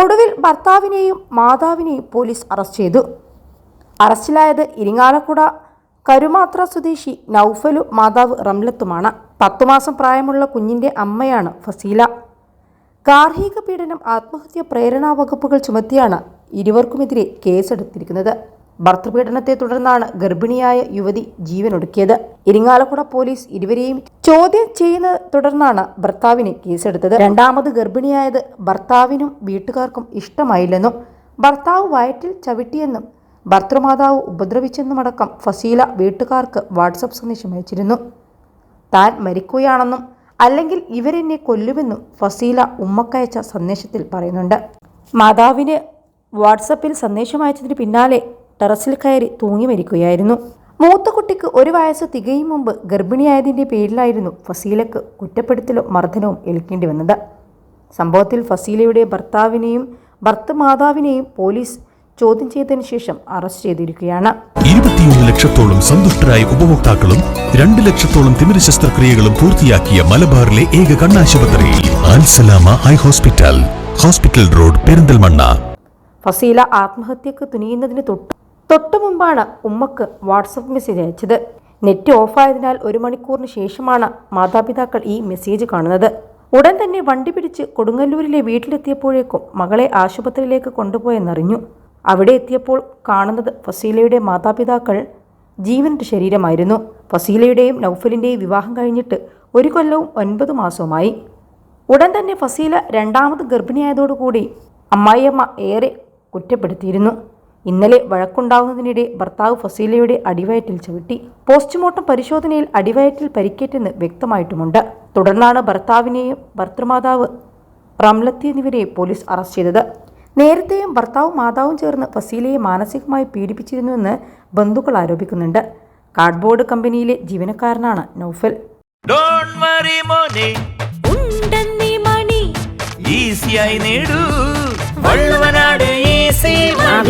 ഒടുവിൽ ഭർത്താവിനെയും മാതാവിനെയും police arrest ചെയ്തു. അറസ്റ്റിലായത് ഇരിങ്ങാലക്കുട കരുമാത്ര സ്വദേശി നൌഫലു മാതാവ് റംലത്തുമാണ്. പത്തു മാസം പ്രായമുള്ള കുഞ്ഞിന്റെ അമ്മയാണ് ഫസീല. ഗാർഹിക പീഡനം ആത്മഹത്യ പ്രേരണാ വകുപ്പുകൾ ചുമത്തിയാണ് ഇരുവർക്കുമെതിരെ കേസെടുത്തിരിക്കുന്നത്. ഭർത്തൃപീഡനത്തെ തുടർന്നാണ് ഗർഭിണിയായ യുവതി ജീവനൊടുക്കിയത്. ഇരിങ്ങാലക്കുട പോലീസ് ഇരുവരെയും ചോദ്യം ചെയ്യുന്നത് തുടർന്നാണ് ഭർത്താവിനെ കേസെടുത്തത്. രണ്ടാമത് ഗർഭിണിയായത് ഭർത്താവിനും വീട്ടുകാർക്കും ഇഷ്ടമായില്ലെന്നും ഭർത്താവ് വയറ്റിൽ ചവിട്ടിയെന്നും ഭർത്തൃമാതാവ് ഉപദ്രവിച്ചെന്നുമടക്കം ഫസീല വീട്ടുകാർക്ക് വാട്സപ്പ് സന്ദേശം അയച്ചിരുന്നു. താൻ മരിക്കുകയാണെന്നും അല്ലെങ്കിൽ ഇവരെന്നെ കൊല്ലുമെന്നും ഫസീല ഉമ്മക്കയച്ച സന്ദേശത്തിൽ പറയുന്നുണ്ട്. മാതാവിന് വാട്സപ്പിൽ സന്ദേശം അയച്ചതിന് പിന്നാലെ ടെറസിൽ കയറി തൂങ്ങി മരിക്കുകയായിരുന്നു. മൂത്ത കുട്ടിക്ക് ഒരു വയസ്സ് തികയും മുമ്പ് ഗർഭിണിയായതിന്റെ പേരിലായിരുന്നു ഫസീലക്ക് കുറ്റപ്പെടുത്തലും മർദ്ദനവും ഏൽക്കേണ്ടി വന്നത്. സംഭവത്തിൽ ഫസീലയുടെ ഭർത്താവിനെയും ഭർത്ത മാതാവിനെയും പോലീസ് ചോദ്യം ചെയ്തതിന് ശേഷം അറസ്റ്റ് ചെയ്തിരിക്കുകയാണ്. ഇരുപത്തിയൊന്ന് ലക്ഷത്തോളം സന്തുഷ്ടരായ ഉപഭോക്താക്കളും രണ്ട് ലക്ഷത്തോളം തിമിര ശസ്ത്രക്രിയകളും പൂർത്തിയാക്കിയ മലബാറിലെ ഏക കണ്ണാശുപത്രി high hospital hospital road Perinthalmanna. Fazeela ആത്മഹത്യക്ക് തുനിയുന്നതിന് തൊട്ട് തൊട്ടു മുമ്പാണ് ഉമ്മക്ക് വാട്സപ്പ് മെസ്സേജ് അയച്ചത്. നെറ്റ് ഓഫായതിനാൽ ഒരു മണിക്കൂറിന് ശേഷമാണ് മാതാപിതാക്കൾ ഈ മെസ്സേജ് കാണുന്നത്. ഉടൻ തന്നെ വണ്ടി പിടിച്ച് കൊടുങ്ങല്ലൂരിലെ വീട്ടിലെത്തിയപ്പോഴേക്കും മകളെ ആശുപത്രിയിലേക്ക് കൊണ്ടുപോയെന്നറിഞ്ഞു. അവിടെ എത്തിയപ്പോൾ കാണുന്നത് ഫസീലയുടെ മാതാപിതാക്കൾ ജീവന്റെ ശരീരമായിരുന്നു. ഫസീലയുടെയും നൗഫലിന്റെയും വിവാഹം കഴിഞ്ഞിട്ട് ഒരു കൊല്ലവും ഒൻപത് മാസവുമായി. ഉടൻ തന്നെ ഫസീല രണ്ടാമത് ഗർഭിണിയായതോടുകൂടി അമ്മായിയമ്മ ഏറെ കുറ്റപ്പെടുത്തിയിരുന്നു. ഇന്നലെ വഴക്കുണ്ടാവുന്നതിനിടെ ഭർത്താവ് ഫസീലയുടെ അടിവയറ്റിൽ ചവിട്ടി. പോസ്റ്റ്മോർട്ടം പരിശോധനയിൽ അടിവയറ്റിൽ പരിക്കേറ്റെന്ന് വ്യക്തമായിട്ടുമുണ്ട്. തുടർന്നാണ് ഭർത്താവിനെയും ഭർത്തൃമാതാവ് റംലത്തി എന്നിവരെയും പോലീസ് അറസ്റ്റ് ചെയ്തത്. നേരത്തെയും ഭർത്താവും മാതാവും ചേർന്ന് ഫസീലയെ മാനസികമായി പീഡിപ്പിച്ചിരുന്നുവെന്ന് ബന്ധുക്കൾ ആരോപിക്കുന്നുണ്ട്. കാർഡ്ബോർഡ് കമ്പനിയിലെ ജീവനക്കാരനാണ് നൗഫൽ. ഡോണ്ട് വറി മോനെ. ഉണ്ടെന്നീ മണി. ഈസിയായി നേടൂ.